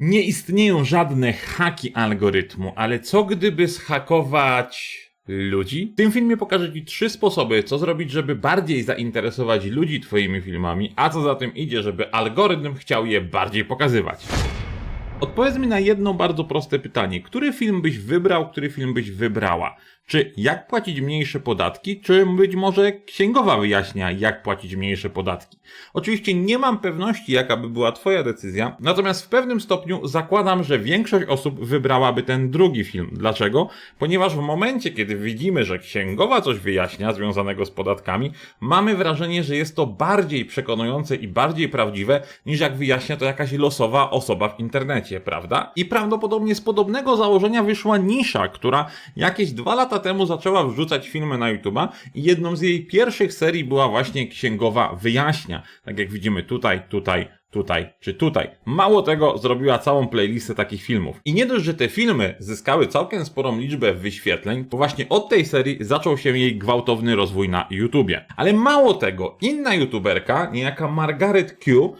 Nie istnieją żadne haki algorytmu, ale co gdyby zhakować ludzi? W tym filmie pokażę Ci trzy sposoby, co zrobić, żeby bardziej zainteresować ludzi Twoimi filmami, a co za tym idzie, żeby algorytm chciał je bardziej pokazywać. Odpowiedz mi na jedno bardzo proste pytanie. Który film byś wybrał, który film byś wybrała? Czy jak płacić mniejsze podatki, czy być może księgowa wyjaśnia, jak płacić mniejsze podatki? Oczywiście nie mam pewności, jaka by była Twoja decyzja, natomiast w pewnym stopniu zakładam, że większość osób wybrałaby ten drugi film. Dlaczego? Ponieważ w momencie, kiedy widzimy, że księgowa coś wyjaśnia związanego z podatkami, mamy wrażenie, że jest to bardziej przekonujące i bardziej prawdziwe, niż jak wyjaśnia to jakaś losowa osoba w internecie, prawda? I prawdopodobnie z podobnego założenia wyszła nisza, która jakieś dwa lata temu zaczęła wrzucać filmy na YouTube'a i jedną z jej pierwszych serii była właśnie księgowa wyjaśnia. Tak jak widzimy tutaj, tutaj, tutaj czy tutaj. Mało tego, zrobiła całą playlistę takich filmów. I nie dość, że te filmy zyskały całkiem sporą liczbę wyświetleń, to właśnie od tej serii zaczął się jej gwałtowny rozwój na YouTubie. Ale mało tego, inna YouTuberka, niejaka Margaret Q,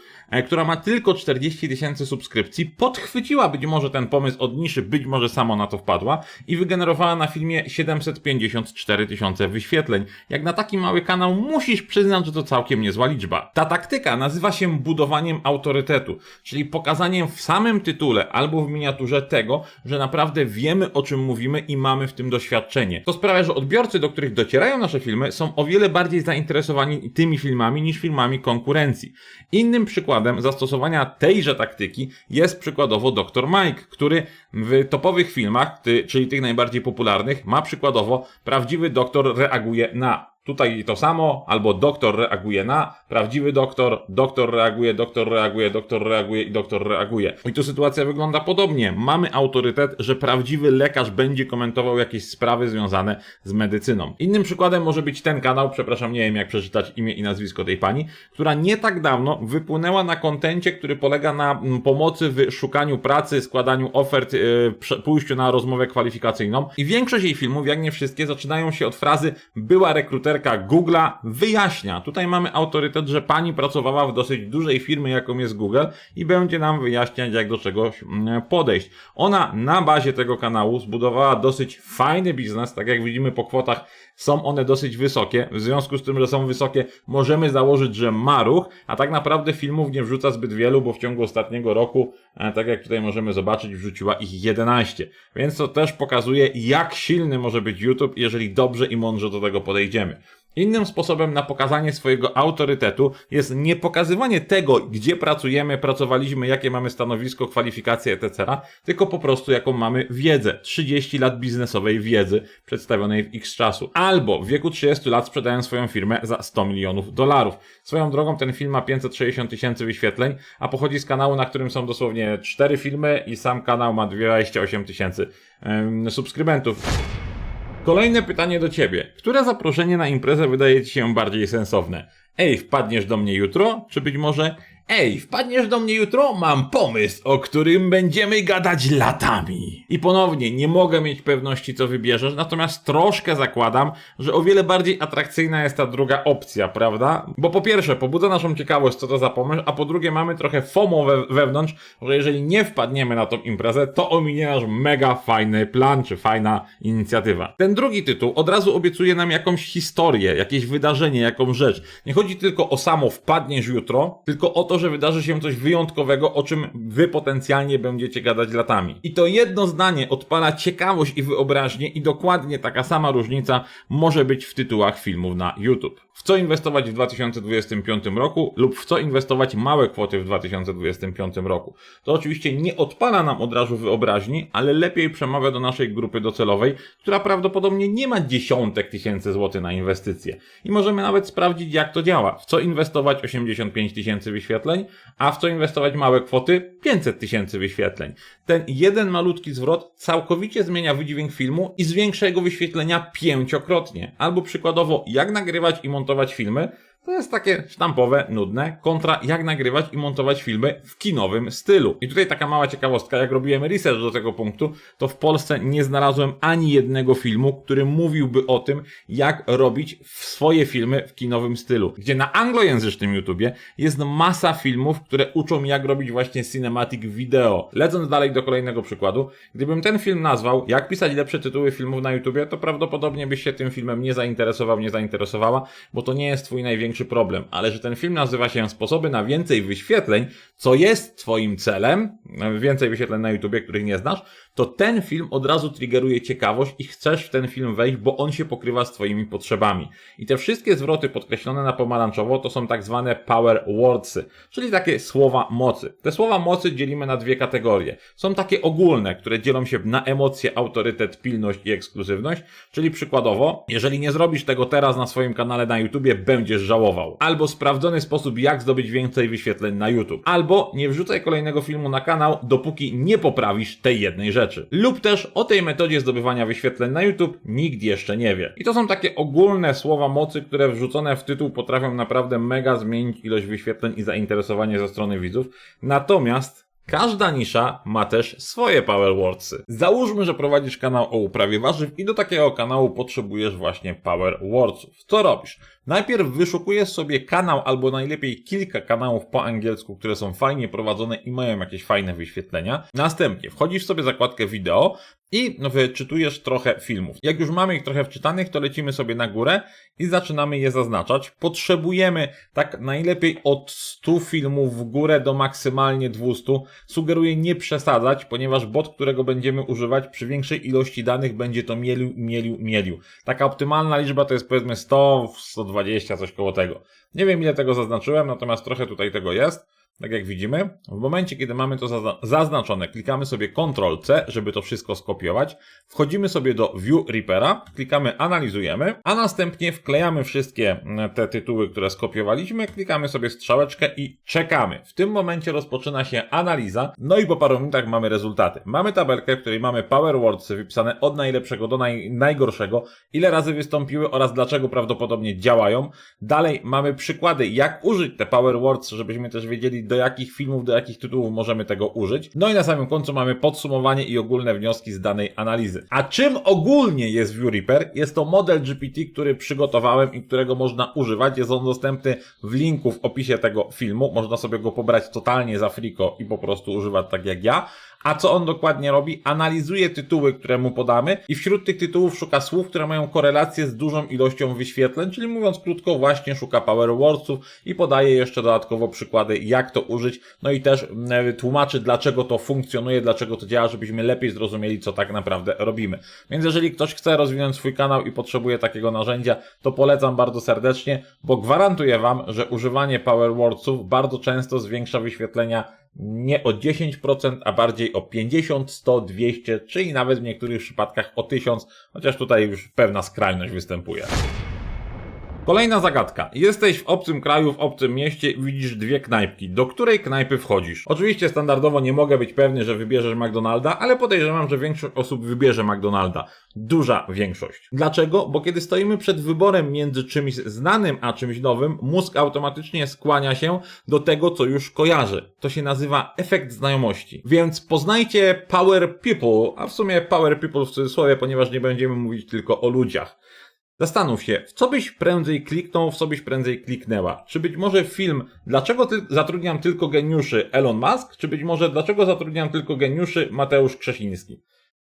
która ma tylko 40 tysięcy subskrypcji, podchwyciła być może ten pomysł od niszy, być może samo na to wpadła i wygenerowała na filmie 754 tysiące wyświetleń. Jak na taki mały kanał musisz przyznać, że to całkiem niezła liczba. Ta taktyka nazywa się budowaniem autorytetu, czyli pokazaniem w samym tytule albo w miniaturze tego, że naprawdę wiemy o czym mówimy i mamy w tym doświadczenie. To sprawia, że odbiorcy, do których docierają nasze filmy, są o wiele bardziej zainteresowani tymi filmami niż filmami konkurencji. Innym przykładem zastosowania tejże taktyki jest przykładowo Dr. Mike, który w topowych filmach, czyli tych najbardziej popularnych, ma przykładowo prawdziwy doktor reaguje na Tutaj to samo, albo doktor reaguje na, prawdziwy doktor, doktor reaguje, doktor reaguje, doktor reaguje i doktor reaguje. I tu sytuacja wygląda podobnie. Mamy autorytet, że prawdziwy lekarz będzie komentował jakieś sprawy związane z medycyną. Innym przykładem może być ten kanał, przepraszam, nie wiem jak przeczytać imię i nazwisko tej pani, która nie tak dawno wypłynęła na kontencie, który polega na mm, pomocy w szukaniu pracy, składaniu ofert, yy, pójściu na rozmowę kwalifikacyjną. I większość jej filmów, jak nie wszystkie, zaczynają się od frazy była rekruterka Google'a wyjaśnia. Tutaj mamy autorytet, że pani pracowała w dosyć dużej firmie, jaką jest Google i będzie nam wyjaśniać, jak do czegoś mm, podejść. Ona na bazie tego kanału zbudowała dosyć fajny biznes, tak jak widzimy po kwotach są one dosyć wysokie. W związku z tym, że są wysokie, możemy założyć, że ma ruch, a tak naprawdę filmów nie wrzuca zbyt wielu, bo w ciągu ostatniego roku, e, tak jak tutaj możemy zobaczyć, wrzuciła ich 11. Więc to też pokazuje, jak silny może być YouTube, jeżeli dobrze i mądrze do tego podejdziemy. Innym sposobem na pokazanie swojego autorytetu jest nie pokazywanie tego, gdzie pracujemy, pracowaliśmy, jakie mamy stanowisko, kwalifikacje, etc., tylko po prostu jaką mamy wiedzę. 30 lat biznesowej wiedzy przedstawionej w x czasu. Albo w wieku 30 lat sprzedają swoją firmę za 100 milionów dolarów. Swoją drogą ten film ma 560 tysięcy wyświetleń, a pochodzi z kanału, na którym są dosłownie 4 filmy i sam kanał ma 28 tysięcy subskrybentów. Kolejne pytanie do ciebie. Które zaproszenie na imprezę wydaje ci się bardziej sensowne? Ej, wpadniesz do mnie jutro? Czy być może Ej, wpadniesz do mnie jutro? Mam pomysł, o którym będziemy gadać latami. I ponownie, nie mogę mieć pewności, co wybierzesz, natomiast troszkę zakładam, że o wiele bardziej atrakcyjna jest ta druga opcja, prawda? Bo po pierwsze, pobudza naszą ciekawość, co to za pomysł, a po drugie, mamy trochę FOMO we wewnątrz, że jeżeli nie wpadniemy na tą imprezę, to ominie nasz mega fajny plan, czy fajna inicjatywa. Ten drugi tytuł od razu obiecuje nam jakąś historię, jakieś wydarzenie, jakąś rzecz. Nie chodzi tylko o samo wpadniesz jutro, tylko o to, że wydarzy się coś wyjątkowego, o czym wy potencjalnie będziecie gadać latami. I to jedno zdanie odpala ciekawość i wyobraźnię i dokładnie taka sama różnica może być w tytułach filmów na YouTube. W co inwestować w 2025 roku lub w co inwestować małe kwoty w 2025 roku. To oczywiście nie odpala nam od razu wyobraźni, ale lepiej przemawia do naszej grupy docelowej, która prawdopodobnie nie ma dziesiątek tysięcy złotych na inwestycje. I możemy nawet sprawdzić jak to działa. W co inwestować 85 tysięcy wyświetleń, a w co inwestować małe kwoty 500 tysięcy wyświetleń. Ten jeden malutki zwrot całkowicie zmienia wydźwięk filmu i zwiększa jego wyświetlenia pięciokrotnie. Albo przykładowo jak nagrywać i montować filmy, To jest takie sztampowe, nudne, kontra jak nagrywać i montować filmy w kinowym stylu. I tutaj taka mała ciekawostka, jak robiłem research do tego punktu, to w Polsce nie znalazłem ani jednego filmu, który mówiłby o tym, jak robić swoje filmy w kinowym stylu. Gdzie na anglojęzycznym YouTubie jest masa filmów, które uczą jak robić właśnie cinematic video. Lecąc dalej do kolejnego przykładu, gdybym ten film nazwał jak pisać lepsze tytuły filmów na YouTubie, to prawdopodobnie byś się tym filmem nie zainteresował, nie zainteresowała, bo to nie jest twój największy problem. Ale że ten film nazywa się Sposoby na więcej wyświetleń, co jest twoim celem, więcej wyświetleń na YouTubie, których nie znasz, to ten film od razu triggeruje ciekawość i chcesz w ten film wejść, bo on się pokrywa z twoimi potrzebami. I te wszystkie zwroty podkreślone na pomarańczowo to są tak zwane power wordsy, czyli takie słowa mocy. Te słowa mocy dzielimy na dwie kategorie. Są takie ogólne, które dzielą się na emocje, autorytet, pilność i ekskluzywność, czyli przykładowo, jeżeli nie zrobisz tego teraz na swoim kanale na YouTubie, będziesz żałował. Albo sprawdzony sposób, jak zdobyć więcej wyświetleń na YouTube. Albo nie wrzucaj kolejnego filmu na kanał, dopóki nie poprawisz tej jednej rzeczy rzeczy. Lub też o tej metodzie zdobywania wyświetleń na YouTube nikt jeszcze nie wie. I to są takie ogólne słowa mocy, które wrzucone w tytuł potrafią naprawdę mega zmienić ilość wyświetleń i zainteresowanie ze strony widzów. Natomiast Każda nisza ma też swoje power wordsy. Załóżmy, że prowadzisz kanał o uprawie warzyw i do takiego kanału potrzebujesz właśnie power wordsów. Co robisz? Najpierw wyszukujesz sobie kanał albo najlepiej kilka kanałów po angielsku, które są fajnie prowadzone i mają jakieś fajne wyświetlenia. Następnie wchodzisz sobie zakładkę wideo i wyczytujesz trochę filmów. Jak już mamy ich trochę wczytanych, to lecimy sobie na górę i zaczynamy je zaznaczać. Potrzebujemy tak najlepiej od 100 filmów w górę do maksymalnie 200. Sugeruję nie przesadzać, ponieważ bot, którego będziemy używać przy większej ilości danych będzie to mielił, mielił, mielił. Taka optymalna liczba to jest powiedzmy 100, 120, coś koło tego. Nie wiem ile tego zaznaczyłem, natomiast trochę tutaj tego jest. Tak jak widzimy, w momencie, kiedy mamy to zaznaczone, klikamy sobie Ctrl-C, żeby to wszystko skopiować. Wchodzimy sobie do View Reapera, klikamy Analizujemy, a następnie wklejamy wszystkie mm, te tytuły, które skopiowaliśmy, klikamy sobie strzałeczkę i czekamy. W tym momencie rozpoczyna się analiza, no i po paru minutach mamy rezultaty. Mamy tabelkę, w której mamy Power Wordsy wypisane od najlepszego do naj najgorszego, ile razy wystąpiły oraz dlaczego prawdopodobnie działają. Dalej mamy przykłady, jak użyć te Power Words, żebyśmy też wiedzieli, do jakich filmów, do jakich tytułów możemy tego użyć. No i na samym końcu mamy podsumowanie i ogólne wnioski z danej analizy. A czym ogólnie jest ViewReaper? Jest to model GPT, który przygotowałem i którego można używać. Jest on dostępny w linku w opisie tego filmu. Można sobie go pobrać totalnie za friko i po prostu używać tak jak ja. A co on dokładnie robi? Analizuje tytuły, które mu podamy i wśród tych tytułów szuka słów, które mają korelację z dużą ilością wyświetleń, czyli mówiąc krótko, właśnie szuka power wordsów i podaje jeszcze dodatkowo przykłady, jak to użyć, no i też mm, tłumaczy, dlaczego to funkcjonuje, dlaczego to działa, żebyśmy lepiej zrozumieli, co tak naprawdę robimy. Więc jeżeli ktoś chce rozwinąć swój kanał i potrzebuje takiego narzędzia, to polecam bardzo serdecznie, bo gwarantuję Wam, że używanie power wordsów bardzo często zwiększa wyświetlenia nie o 10%, a bardziej o 50, 100, 200, czyli nawet w niektórych przypadkach o 1000, chociaż tutaj już pewna skrajność występuje. Kolejna zagadka. Jesteś w obcym kraju, w obcym mieście widzisz dwie knajpki. Do której knajpy wchodzisz? Oczywiście standardowo nie mogę być pewny, że wybierzesz McDonalda, ale podejrzewam, że większość osób wybierze McDonalda. Duża większość. Dlaczego? Bo kiedy stoimy przed wyborem między czymś znanym a czymś nowym, mózg automatycznie skłania się do tego, co już kojarzy. To się nazywa efekt znajomości. Więc poznajcie power people, a w sumie power people w cudzysłowie, ponieważ nie będziemy mówić tylko o ludziach. Zastanów się, w co byś prędzej kliknął, w co byś prędzej kliknęła. Czy być może film Dlaczego ty zatrudniam tylko geniuszy Elon Musk, czy być może Dlaczego zatrudniam tylko geniuszy Mateusz Krzesiński?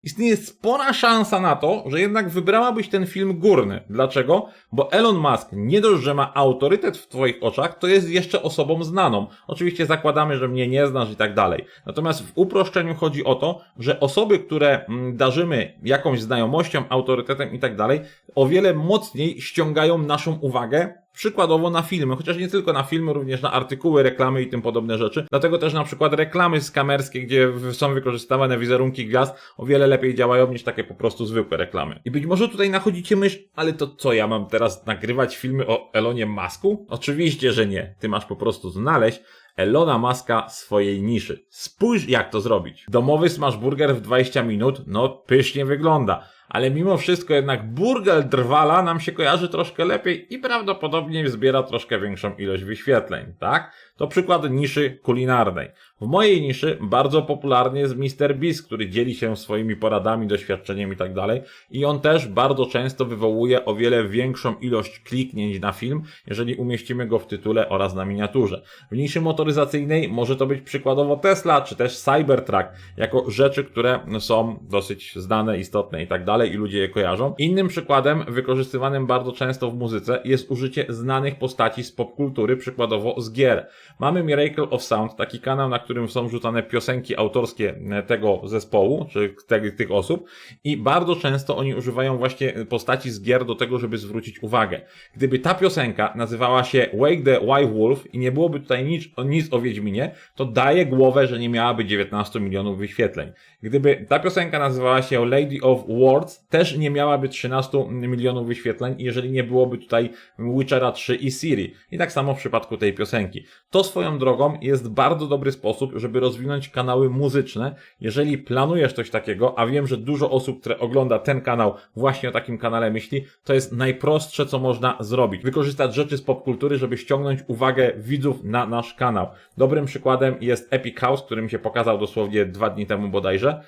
Istnieje spora szansa na to, że jednak wybrałabyś ten film górny. Dlaczego? Bo Elon Musk nie dość, że ma autorytet w Twoich oczach, to jest jeszcze osobą znaną. Oczywiście zakładamy, że mnie nie znasz i tak dalej. Natomiast w uproszczeniu chodzi o to, że osoby, które mm, darzymy jakąś znajomością, autorytetem i tak dalej, o wiele mocniej ściągają naszą uwagę przykładowo na filmy, chociaż nie tylko na filmy, również na artykuły, reklamy i tym podobne rzeczy. Dlatego też na przykład reklamy skamerskie, gdzie są wykorzystywane wizerunki gwiazd, o wiele lepiej działają niż takie po prostu zwykłe reklamy. I być może tutaj nachodzicie myśl, ale to co, ja mam teraz nagrywać filmy o Elonie Masku? Oczywiście, że nie. Ty masz po prostu znaleźć Elona Maska swojej niszy. Spójrz jak to zrobić. Domowy smash burger w 20 minut, no pysznie wygląda ale mimo wszystko jednak Burgel Drwala nam się kojarzy troszkę lepiej i prawdopodobnie zbiera troszkę większą ilość wyświetleń, tak? To przykład niszy kulinarnej. W mojej niszy bardzo popularny jest Mr. Beast, który dzieli się swoimi poradami, doświadczeniem i tak dalej. I on też bardzo często wywołuje o wiele większą ilość kliknięć na film, jeżeli umieścimy go w tytule oraz na miniaturze. W niszy motoryzacyjnej może to być przykładowo Tesla, czy też Cybertruck, jako rzeczy, które są dosyć znane, istotne i tak dalej i ludzie je kojarzą. Innym przykładem, wykorzystywanym bardzo często w muzyce, jest użycie znanych postaci z popkultury, przykładowo z gier. Mamy Miracle of Sound, taki kanał, na którym są rzucane piosenki autorskie tego zespołu, czy tych osób i bardzo często oni używają właśnie postaci z gier do tego, żeby zwrócić uwagę. Gdyby ta piosenka nazywała się Wake the White Wolf i nie byłoby tutaj nic, nic o Wiedźminie, to daje głowę, że nie miałaby 19 milionów wyświetleń. Gdyby ta piosenka nazywała się Lady of Words, też nie miałaby 13 milionów wyświetleń, jeżeli nie byłoby tutaj Witchera 3 i Siri. I tak samo w przypadku tej piosenki. To swoją drogą jest bardzo dobry sposób, żeby rozwinąć kanały muzyczne. Jeżeli planujesz coś takiego, a wiem, że dużo osób, które ogląda ten kanał właśnie o takim kanale myśli, to jest najprostsze, co można zrobić. Wykorzystać rzeczy z popkultury, żeby ściągnąć uwagę widzów na nasz kanał. Dobrym przykładem jest Epic House, który mi się pokazał dosłownie dwa dni temu bodajże,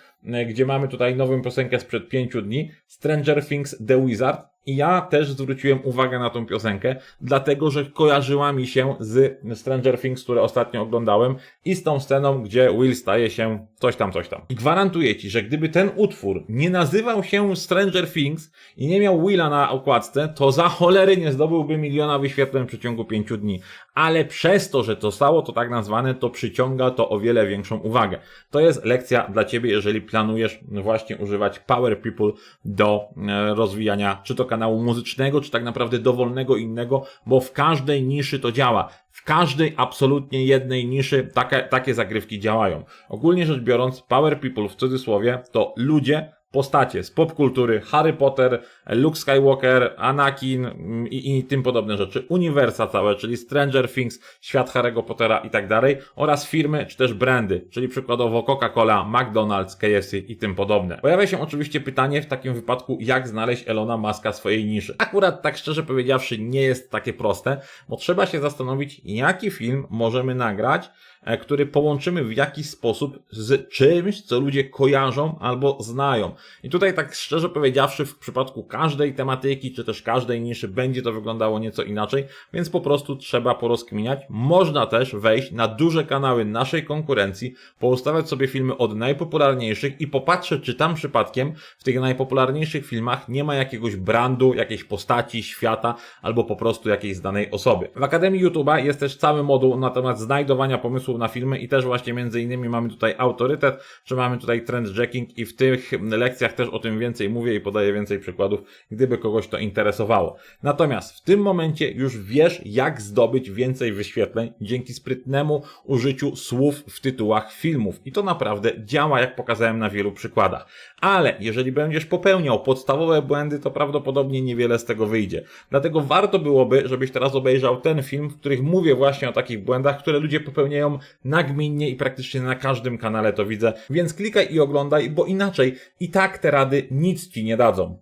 gdzie mamy tutaj nową piosenkę sprzed pięciu dni, Stranger Things The Wizard, i ja też zwróciłem uwagę na tą piosenkę, dlatego że kojarzyła mi się z Stranger Things, które ostatnio oglądałem i z tą sceną, gdzie Will staje się coś tam, coś tam. I gwarantuję ci, że gdyby ten utwór nie nazywał się Stranger Things i nie miał Willa na okładce, to za cholery nie zdobyłby miliona wyświetleń w przeciągu pięciu dni. Ale przez to, że to stało to tak nazwane, to przyciąga to o wiele większą uwagę. To jest lekcja dla ciebie, jeżeli planujesz właśnie używać Power People do e, rozwijania czy to kanału muzycznego, czy tak naprawdę dowolnego innego, bo w każdej niszy to działa. Każdej absolutnie jednej niszy takie, takie zagrywki działają. Ogólnie rzecz biorąc, Power People w cudzysłowie to ludzie, postacie z popkultury, Harry Potter, Luke Skywalker, Anakin mm, i, i tym podobne rzeczy, uniwersa całe, czyli Stranger Things, świat Harry'ego Pottera i tak dalej, oraz firmy czy też brandy, czyli przykładowo Coca-Cola, McDonald's, KFC i tym podobne. Pojawia się oczywiście pytanie w takim wypadku, jak znaleźć Elona Muska swojej niszy. Akurat tak szczerze powiedziawszy nie jest takie proste, bo trzeba się zastanowić, jaki film możemy nagrać, e, który połączymy w jakiś sposób z czymś, co ludzie kojarzą albo znają. I tutaj tak szczerze powiedziawszy, w przypadku każdej tematyki, czy też każdej niszy będzie to wyglądało nieco inaczej, więc po prostu trzeba porozkminiać. Można też wejść na duże kanały naszej konkurencji, poustawiać sobie filmy od najpopularniejszych i popatrzeć, czy tam przypadkiem w tych najpopularniejszych filmach nie ma jakiegoś brandu, jakiejś postaci, świata, albo po prostu jakiejś znanej osoby. W Akademii YouTube'a jest też cały moduł na temat znajdowania pomysłów na filmy i też właśnie między innymi mamy tutaj autorytet, czy mamy tutaj trendjacking i w tych lekcjach też o tym więcej mówię i podaję więcej przykładów, gdyby kogoś to interesowało. Natomiast w tym momencie już wiesz, jak zdobyć więcej wyświetleń dzięki sprytnemu użyciu słów w tytułach filmów. I to naprawdę działa, jak pokazałem na wielu przykładach. Ale jeżeli będziesz popełniał podstawowe błędy, to prawdopodobnie niewiele z tego wyjdzie. Dlatego warto byłoby, żebyś teraz obejrzał ten film, w których mówię właśnie o takich błędach, które ludzie popełniają nagminnie i praktycznie na każdym kanale to widzę. Więc klikaj i oglądaj, bo inaczej i tak te rady nic ci nie dadzą.